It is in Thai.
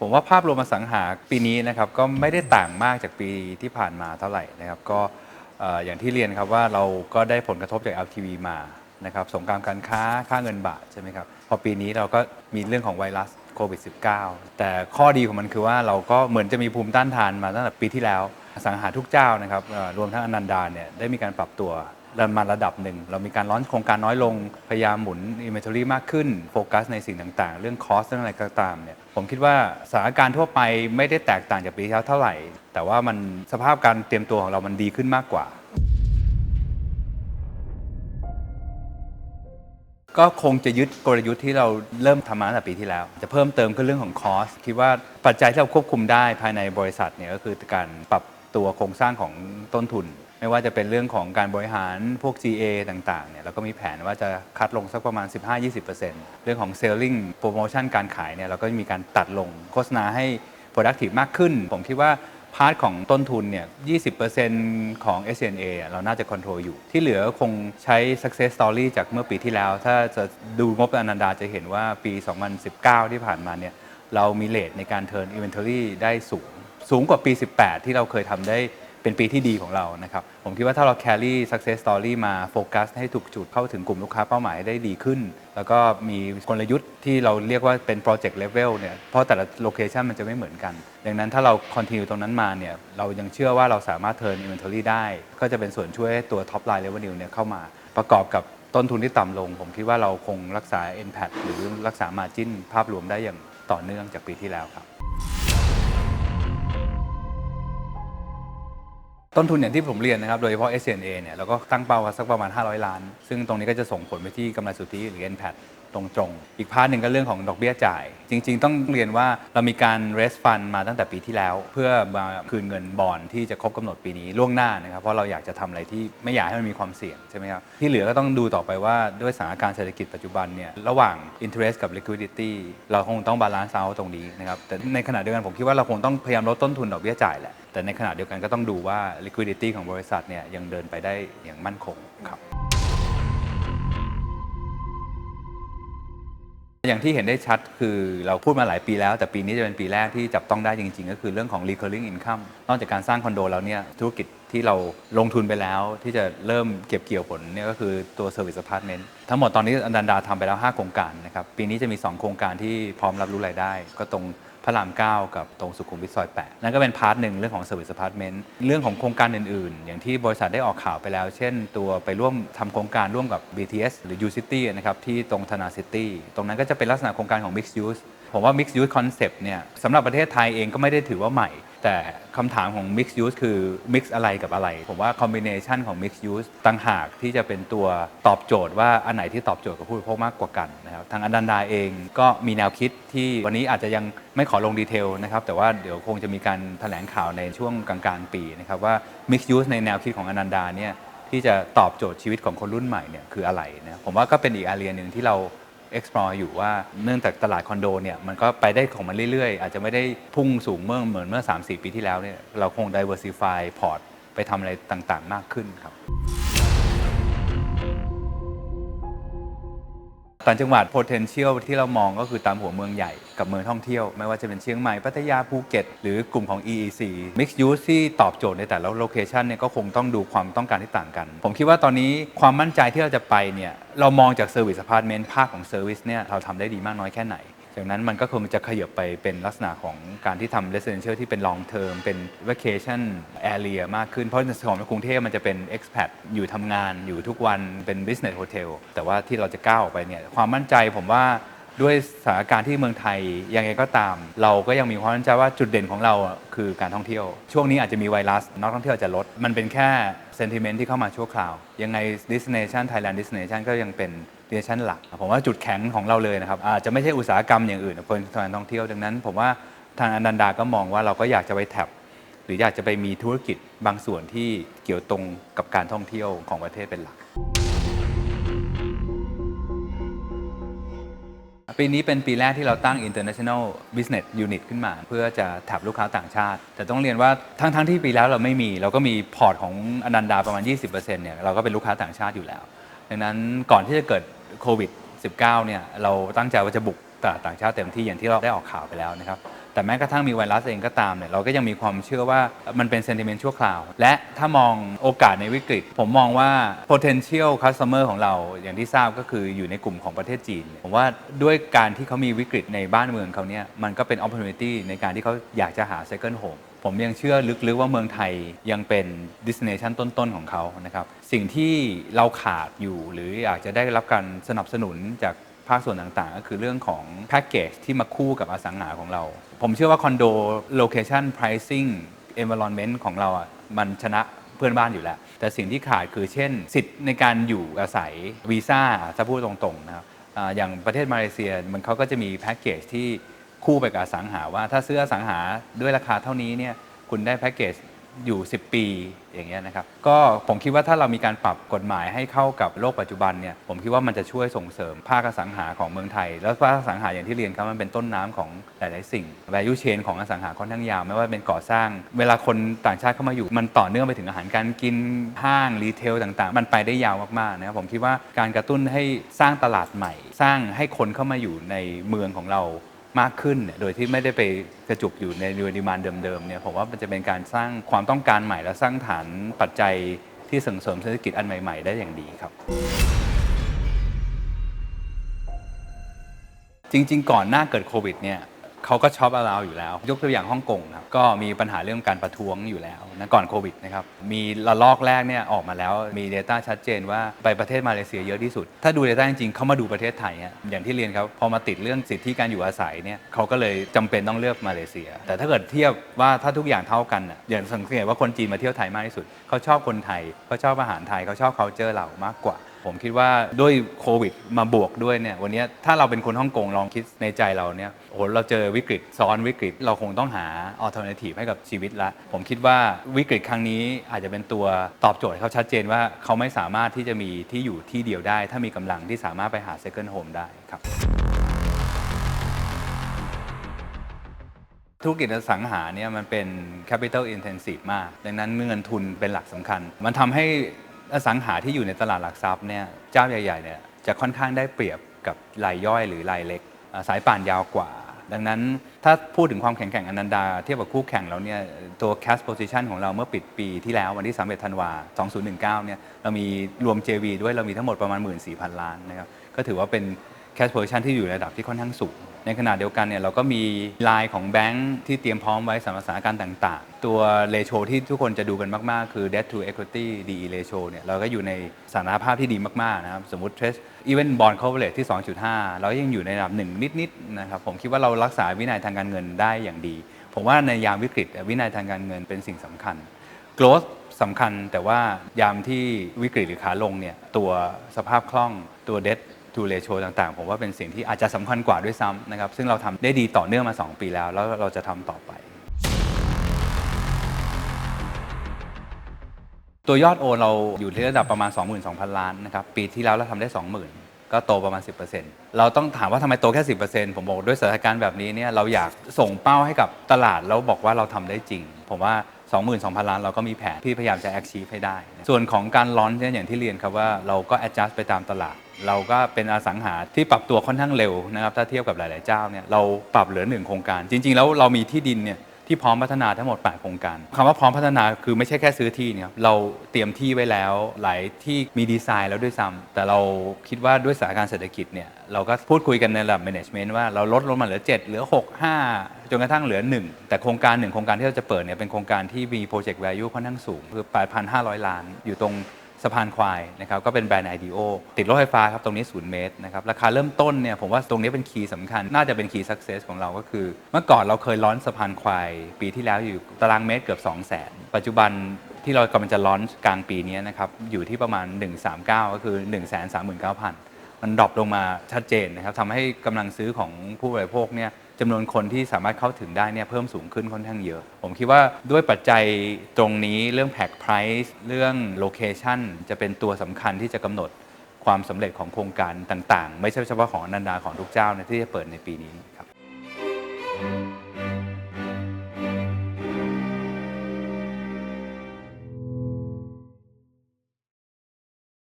ผมว่าภาพรวมอสังหาปีนี้นะครับก็ไม่ได้ต่างมากจากปีที่ผ่านมาเท่าไหร่นะครับก็อย่างที่เรียนครับว่าเราก็ได้ผลกระทบจาก LTV มานะครับสงครามการค้าค่าเงินบาทใช่ไหมครับพอปีนี้เราก็มีเรื่องของไวรัสโควิด -19 แต่ข้อดีของมันคือว่าเราก็เหมือนจะมีภูมิต้านทานมาตั้งแต่ปีที่แล้วสังหาทุกเจ้านะครับรวมทั้งอนันดาเนี่ยได้มีการปรับตัว มาระดับหนึ่ง เรามีการร้อนโครงการน้อยลง พยายามหมุน inventory มากขึ้น โฟกัสในสิ่งต่างๆ เรื่องคอสเรื่องอะไรก็ตามเนี่ยผมคิดว่าสถานการณ์ทั่วไปไม่ได้แตกต่างจากปีที่แล้วเท่าไหร่ แต่ว่ามันสภาพการเตรียมตัวของเรามันดีขึ้นมากกว่า ก็คงจะยึดกลยุทธ์ที่เราเริ่มทำมาตั้งแต่ปีที่แล้ว จะเพิ่มเติมก็เรื่องของคอสคิดว่าปัจจัยที่เราควบคุมได้ภายในบริษัทเนี่ยก็คือการปรับตัวโครงสร้างของต้นทุน ไม่ว่าจะเป็นเรื่องของการบริหารพวก GA ต่างๆเนี่ยเราก็มีแผนว่าจะคัดลงสักประมาณ 15-20%เรื่องของ Selling Promotion การขายเนี่ยเราก็มีการตัดลงโฆษณาให้ productive มากขึ้น ผมคิดว่าพาร์ทของต้นทุนเนี่ย 20%ของ SNA เราน่าจะคอนโทรลอยู่ ที่เหลือคงใช้ success story จากเมื่อปีที่แล้ว ถ้าจะดูงบอนันดาจะเห็นว่าปี 2019 ที่ผ่านมาเนี่ย เรามีเลทในการ turn inventory ได้สูง สูงกว่าปี 18 ที่เราเคยทำได้ เป็นปีที่ดีของเรานะครับ ผมคิดว่าถ้าเรา carry success story มาโฟกัสให้ถูกจุดเข้าถึงกลุ่มลูกค้าเป้าหมายได้ดีขึ้น แล้วก็มีกลยุทธ์ที่เราเรียกว่าเป็น project level เนี่ยเพราะแต่ละ location มันจะไม่เหมือนกัน ดังนั้นถ้าเรา continue ตรงนั้นมาเนี่ยเรายังเชื่อว่าเราสามารถ turn inventory ได้ ก็จะเป็นส่วนช่วยให้ตัว top line revenue เนี่ยเข้ามา ประกอบกับต้นทุนที่ต่ำลง ผมคิดว่าเราคงรักษา NPAT หรือรักษา margin ภาพรวมได้อย่างต่อเนื่องจากปีที่แล้วครับ ต้นทุนอย่างที่ผมเรียนนะครับ โดยเฉพาะ SNA เนี่ยเราก็ตั้งเป้าไว้สักประมาณ 500 ล้าน ซึ่งตรงนี้ก็จะส่งผลไปที่กำไรสุทธิหรือ NPAT ตรง ๆ อีกพาร์ทหนึ่งก็เรื่องของดอกเบี้ยจ่าย จริง ๆ ต้องเรียนว่าเรามีการ raise fund มาตั้งแต่ปีที่แล้ว เพื่อมาคืนเงินบอลที่จะครบกำหนดปีนี้ล่วงหน้านะครับเพราะเราอยากจะทำอะไรที่ไม่อยากให้มันมีความเสี่ยงใช่ไหมครับที่เหลือก็ต้องดูต่อไปว่าด้วยสถานการณ์เศรษฐกิจปัจจุบันเนี่ยระหว่าง interest กับ liquidity เราคงต้อง balance out ตรงนี้นะครับแต่ในขณะเดียวกันผมคิดว่าเราคงต้องพยายามลดต้นทุนดอกเบี้ยจ่ายแหละแต่ในขณะเดียวกันก็ต้องดูว่า liquidity ของบริษัทเนี่ยยังเดินไปได้อย่างมั่นคงครับ อย่างที่เห็นได้ชัดคือเราพูดมาหลายปีแล้ว แต่ปีนี้จะเป็นปีแรกที่จับต้องได้จริง ๆ ก็คือเรื่องของ recurring income นอกจากการสร้างคอนโดแล้วเนี่ยธุรกิจที่เราลงทุนไปแล้ว ที่จะเริ่มเก็บเกี่ยวผลเนี่ยก็คือตัว service apartment ทั้งหมดตอนนี้อนันดาทำไปแล้ว 5 โครงการนะครับปีนี้จะมี 2 โครงการที่พร้อมรับรู้รายได้ ก็ตรง พระราม 9 กับตรงสุขุมวิทซอย 8 นั่นก็เป็นพาร์ทหนึ่งเรื่องของเซอร์วิสส์พาทเมนต์เรื่องของโครงการอื่นๆ อย่างที่บริษัทได้ออกข่าวไปแล้ว เช่น ตัวไปร่วมทำโครงการร่วมกับ BTS หรือ U City นะครับที่ตรงธนาซิตี้ตรงนั้นก็จะเป็นลักษณะโครงการของ Mixed Use ผมว่า Mixed Use Concept เนี่ยสำหรับประเทศไทยเองก็ไม่ได้ถือว่าใหม่ แต่คำถามของ Mixed Use คือ Mix อะไรกับอะไร ผมว่า Combination ของ Mixed Use ต่างหากที่จะเป็นตัวตอบโจทย์ว่าอันไหนที่ตอบโจทย์กับผู้บริโภคมากกว่ากันนะครับทางอนันดาเองก็มีแนวคิดที่วันนี้อาจจะยังไม่ขอลงดีเทลนะครับแต่ว่าเดี๋ยวคงจะมีการแถลงข่าวในช่วงกลางๆปีนะครับว่า Mixed Use ในแนวคิดของอนันดาเนี่ยที่จะตอบโจทย์ชีวิตของคนรุ่นใหม่เนี่ยคืออะไรนะผมว่าก็เป็นอีกอาเรียนหนึ่งที่เรา explore อยู่ว่าเนื่องจากตลาดคอนโดเนี่ยมันก็ไปได้ของมันเรื่อยๆ อาจจะไม่ได้พุ่งสูงเมื่อเหมือนเมื่อ 3-4 ปีที่แล้วเนี่ยเราคง diversify พอร์ตไปทำอะไรต่างๆ มากขึ้นครับ ต่างจังหวัด potential ที่เรามองก็คือตามหัวเมืองใหญ่กับเมืองท่องเที่ยว ไม่ว่าจะเป็นเชียงใหม่พัทยาภูเก็ต หรือกลุ่มของ EEC mixed use ที่ตอบโจทย์ในแต่ละโลเคชันเนี่ยก็คงต้องดูความต้องการที่ต่างกัน ผมคิดว่าตอนนี้ความมั่นใจที่เราจะไปเนี่ยเรามองจาก service apartment ภาคของ service เนี่ยเราทำได้ดีมากน้อยแค่ไหน จากนั้นมันก็คงจะขยับไปเป็นลักษณะของการที่ทำ residential ที่เป็น long term เป็น vacation area มากขึ้น เพราะส่วนของกรุงเทพมันจะเป็น expat อยู่ทำงานอยู่ทุกวันเป็น business hotel แต่ว่าที่เราจะก้าวออกไปเนี่ยความมั่นใจผมว่าด้วยสถานการณ์ที่เมืองไทยยังไงก็ตาม เราก็ยังมีความมั่นใจว่าจุดเด่นของเราคือการท่องเที่ยว ช่วงนี้อาจจะมีไวรัสนักท่องเที่ยวจะลด มันเป็นแค่ sentiment ที่เข้ามาชั่วคราว ยังไง destination Thailand destination ก็ยังเป็น destination หลัก ผมว่าจุดแข็งของเราเลยนะครับอาจจะไม่ใช่อุตสาหกรรมอย่างอื่นเป็นการท่องเที่ยวดังนั้น ผมว่าทางอนันดาก็มองว่าเราก็อยากจะไปแท็บหรืออยากจะไปมีธุรกิจบางส่วนที่เกี่ยวตรงกับการท่องเที่ยวของประเทศเป็นหลัก ปีนี้เป็นปีแรกที่เราตั้ง International Business Unit ขึ้นมา เพื่อจะแท็บลูกค้าต่างชาติ แต่ต้องเรียนว่าทั้งทั้งที่ปีแล้วเราไม่มี เราก็มีพอร์ตของอนันดาประมาณ 20%เนี่ยเราก็เป็นลูกค้าต่างชาติอยู่แล้ว ดังนั้นก่อนที่จะเกิด โควิด -19 เนี่ยเราตั้งใจว่าจะบุกตลาดต่างชาติเต็มที่อย่างที่เราได้ออกข่าวไปแล้วนะครับ แต่แม้กระทั่งมีไวรัสเองก็ตามเนี่ยเราก็ยังมีความเชื่อว่ามันเป็น sentiment ชั่วคราว และถ้ามองโอกาสในวิกฤต ผมมองว่า potential customer ของเราอย่างที่ทราบก็คืออยู่ในกลุ่มของประเทศจีน ผมว่าด้วยการที่เขามีวิกฤตในบ้านเมืองเขาเนี่ยมันก็เป็น opportunity ในการที่เขาอยากจะหา second home ผมยังเชื่อลึกๆว่าเมืองไทยยังเป็น destination ต้นๆของเขานะครับ สิ่งที่เราขาดอยู่หรืออยากจะได้รับการสนับสนุนจาก ภาคส่วนต่างๆ ก็คือเรื่องของแพ็กเกจที่มาคู่กับอสังหาของเรา ผมเชื่อว่าคอนโด location pricing environment ของเราอะมันชนะเพื่อนบ้านอยู่แล้ว แต่สิ่งที่ขาดคือเช่น สิทธิ์ในการอยู่อาศัยวีซ่าถ้าพูดตรงๆนะครับอ่าอย่างประเทศมาเลเซียมันเขาก็จะมีแพ็กเกจที่คู่ไปกับอสังหาว่าถ้าซื้ออสังหาด้วยราคาเท่านี้เนี่ยคุณได้แพ็กเกจ อยู่ 10 ปีอย่างเงี้ยนะครับก็ผมคิดว่าถ้าเรามีการปรับกฎหมายให้เข้ากับโลกปัจจุบันเนี่ยผมคิดว่ามันจะช่วยส่งเสริมภาคอสังหาของเมืองไทย แล้วภาคอสังหาอย่างที่เรียนครับมันเป็นต้นน้ำของหลาย ๆ สิ่ง value chain ของอสังหาค่อนข้างยาวไม่ว่าเป็นก่อสร้าง เวลาคนต่างชาติเข้ามาอยู่ มันต่อเนื่องไปถึงอาหารการกินห้างรีเทลต่าง ๆ มันไปได้ยาวมาก ๆ นะครับผมคิดว่าการกระตุ้นให้สร้างตลาดใหม่ สร้างให้คนเข้ามาอยู่ในเมืองของเรา มากขึ้นเนี่ยโดยที่ไม่ได้ไปกระจุกอยู่ในดีมานเดิมๆเนี่ยผมว่ามันจะเป็นการสร้างความต้องการใหม่และสร้างฐานปัจจัยที่ส่งเสริมเศรษฐกิจอันใหม่ ๆ ได้อย่างดีครับ จริง ๆ ก่อนหน้าเกิดโควิดเนี่ย เขาก็ช็อปเราอยู่แล้ว ยกตัวอย่างฮ่องกงครับก็มีปัญหาเรื่องการประท้วงอยู่แล้วนะก่อนโควิดนะครับมีระลอกแรกเนี่ยออกมาแล้วมี Data ชัดเจนว่าไปประเทศมาเลเซียเยอะที่สุด ถ้าดู Data จริงๆเขามาดูประเทศไทยอะอย่างที่เรียนครับพอมาติดเรื่องสิทธิการอยู่อาศัยเนี่ยเขาก็เลยจำเป็นต้องเลือกมาเลเซีย แต่ถ้าเกิดเทียบว่าถ้าทุกอย่างเท่ากันอะอย่างสังเกตว่าคนจีนมาเที่ยวไทยมากที่สุดเขาชอบคนไทยเขาชอบอาหารไทยเขาชอบ culture เรามากกว่า ผมคิดว่าด้วยโควิดมาบวกด้วยเนี่ยวันนี้ถ้าเราเป็นคนฮ่องกงลองคิดในใจเราเนี่ยโอ้โหเราเจอวิกฤตซ้อนวิกฤต เราคงต้องหาอัลเทอร์เนทีฟให้กับชีวิตละ ผมคิดว่าวิกฤตครั้งนี้อาจจะเป็นตัวตอบโจทย์เขาชัดเจนว่าเขาไม่สามารถที่จะมีที่อยู่ที่เดียวได้ ถ้ามีกำลังที่สามารถไปหา second home ได้ครับธุรกิจอสังหาเนี่ยมันเป็น capital intensive มาก ดังนั้นเงินทุนเป็นหลักสำคัญ มันทำให้ อสังหาที่อยู่ในตลาดหลักทรัพย์เนี่ยเจ้าใหญ่ๆเนี่ยจะค่อนข้างได้เปรียบกับรายย่อยหรือรายเล็ก สายป่านยาวกว่า ดังนั้นถ้าพูดถึงความแข็งแกร่งอนันดา เทียบกับคู่แข่งแล้วเนี่ยตัว cash position ของเราเมื่อปิดปีที่แล้ววันที่ 31 ธันวา 2019 เนี่ยเรามีรวม JV ด้วยเรามีทั้งหมดประมาณ 14,000 ล้านนะครับก็ถือว่าเป็น cash position ที่อยู่ในระดับที่ค่อนข้างสูง ในขณะเดียวกันเนี่ยเราก็มีลายของแบงค์ที่เตรียมพร้อมไว้สำหรับสถานการณ์ต่าง ๆ ตัวเลโชที่ทุกคนจะดูกันมาก ๆ คือ debt to equity DE ratio เนี่ยเราก็อยู่ในสถานภาพที่ดีมาก ๆ นะครับ สมมติ Trace even bond coverage ที่ 2.5 เรายังอยู่ในระดับ 1 นิด ๆ นะครับ ผมคิดว่าเรารักษาวินัยทางการเงินได้อย่างดี ผมว่าในยามวิกฤตวินัยทางการเงินเป็นสิ่งสำคัญ growth สำคัญแต่ว่ายามที่วิกฤตหรือขาลงเนี่ยตัวสภาพคล่องตัว debt to ratio ต่างๆ ผมว่าเป็นสิ่งที่อาจจะสำคัญกว่าด้วยซ้ำนะครับซึ่งเราทำได้ดีต่อเนื่องมา 2 ปีแล้ว แล้วเราจะทำต่อไป ตัวยอดโอนเราอยู่ที่ระดับประมาณ 22,000 ล้านนะครับปีที่แล้วเราทำได้ 20,000ก็โตประมาณ 10%เราต้องถามว่าทำไมโตแค่ 10%ผมบอกด้วยสถานการณ์แบบนี้เนี่ยเราอยากส่งเป้าให้กับตลาดแล้วบอกว่าเราทำได้จริง ผมว่า 22,000 ล้านเราก็มีแผนที่พยายามจะ achieve ให้ได้ ส่วนของการลอนเนี่ยอย่างที่เรียนครับว่าเราก็ adjust ไปตามตลาด เราก็เป็นอสังหาที่ปรับตัวค่อนข้างเร็วนะครับถ้าเทียบกับหลาย ๆ เจ้าเนี่ยเราปรับเหลือหนึ่งโครงการ จริง ๆ แล้วเรามีที่ดินเนี่ย ที่พร้อมพัฒนาทั้งหมด 8 โครงการคำว่าพร้อมพัฒนาคือไม่ใช่แค่ซื้อที่เนี่ยเราเตรียมที่ไว้แล้วหลายที่มีดีไซน์แล้วด้วยซ้ำแต่เราคิดว่าด้วยสถานการณ์เศรษฐกิจเนี่ยเราก็พูดคุยกันในระดับ management ว่าเราลดลงมาเหลือ 7 เหลือ 6 5 จนกระทั่งเหลือ 1 แต่โครงการหนึ่งโครงการที่เราจะเปิดเนี่ยเป็นโครงการที่มี project value ค่อนข้างสูงคือ 8,500 ล้านอยู่ตรงะพานควายนะครับก็เป็นแบรนด์ IDEO ติดรถไฟฟ้าครับตรงนี้ 0 เมตรนะครับราคาเริ่มต้นเนี่ยผมว่าตรงนี้เป็นคีย์สำคัญ น่าจะเป็นคีย์ success ของเราก็คือ เมื่อก่อนเราเคยล้อนสะพานควาย ปีที่แล้วอยู่ตารางเมตรเกือบ 2 0 0 0 0 0 ปัจจุบันที่เรากำลังจะล้อนกลางปีนี้นะครับอยู่ที่ประมาณ 139 ก็คือ 139,000 มันดรอปลงมาชัดเจนนะครับทำให้กำลังซื้อของผู้บริโภคเนี่ย จำนวนคนที่สามารถเข้าถึงได้เนี่ยเพิ่มสูงขึ้นค่อนข้างเยอะ ผมคิดว่าด้วยปัจจัยตรงนี้เรื่องแพ็กไพรซ์เรื่องโลเคชันจะเป็นตัวสำคัญที่จะกำหนดความสำเร็จของโครงการต่าง ๆ ไม่ใช่เฉพาะของอนันดาของทุกเจ้านะที่จะเปิดในปีนี้ครับ